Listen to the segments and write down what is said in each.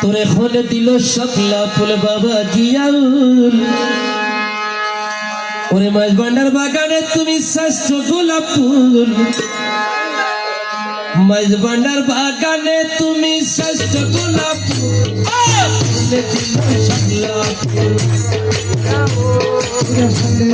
তোরে হলে দিল সকলা ফুল বাবা জিয়াউল। ওরে মাছ ভান্ডার বাগানে তুমি শ্রেষ্ঠ গোলাপ ফুল। মাছ ভান্ডার বাগানে তুমি শ্রেষ্ঠ গোলাপ ফুল। সকলা ফুল।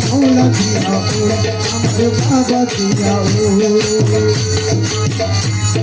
মূল গৌরবের মূল দেশের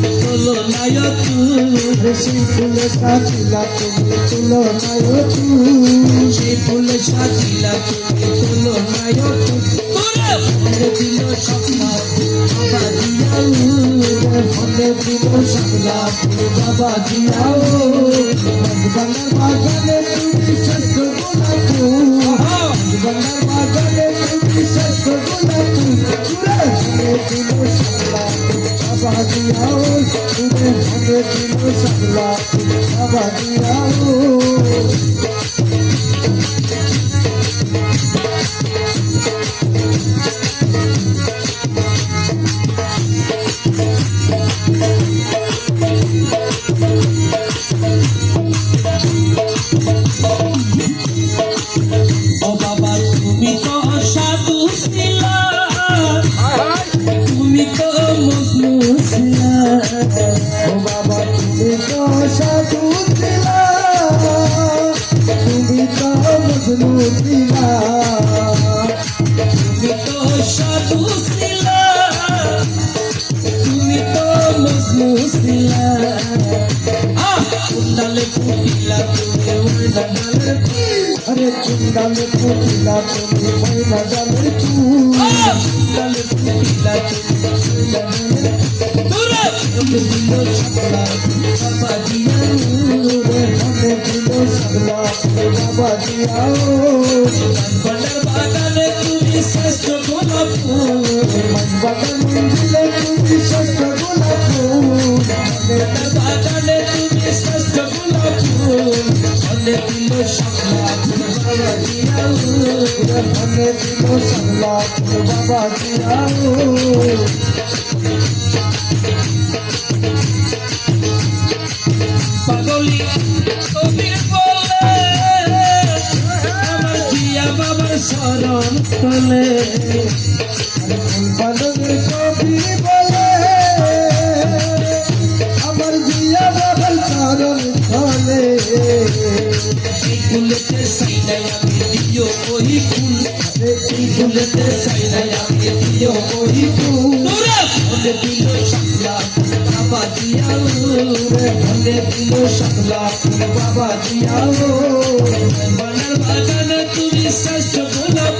সাজিলা তোলো নায়ক বেশি ফুলে সাজিলা তুমি তুলো নায় সেই সাজিলা তুমি তোলো নায়ক দিল স্বপ্ন, বাবা দিয়াও ফলে দিল তুমি বাবা জিয়াও তুমি ফলে দিল সাগলা বাবা ও বাবা তুমি তো সাধু দিলা তুমি তো মজনু দিলা তুমি তো সাধু ছিলা তুমি তো মজনু ছিলা কুন্ডালে ফুটিলা তুমি উল্টালে ফুলে চুন্ডালে ফুটিলা চলে ময়না জালে চুন্ডালে ফুটিলা বাগানে তুমি শ্রেষ্ঠ গোলাপ ফুল বাগানে তুমি শ্রেষ্ঠ গোলাপ ফুল বাগানে তুমি শ্রেষ্ঠ গোলাপ ফুল অনেক সুন্দর বাবাজি রাউনে দিল সামলা বাবাজি রাউ পাগলি কবির বলে, আমার জিয়া বাবার শরণ তলে। পাগলি কবির বলে ফুলেতে সাইনাই আমি দিও ওই ফুল ফুলেতে সাইনাই আমি দিও ওই ফুল বাবা ফলে দিল সামলা বাবা দিয়াউ বনার তুমি শ্রেষ্ঠ গোলাপ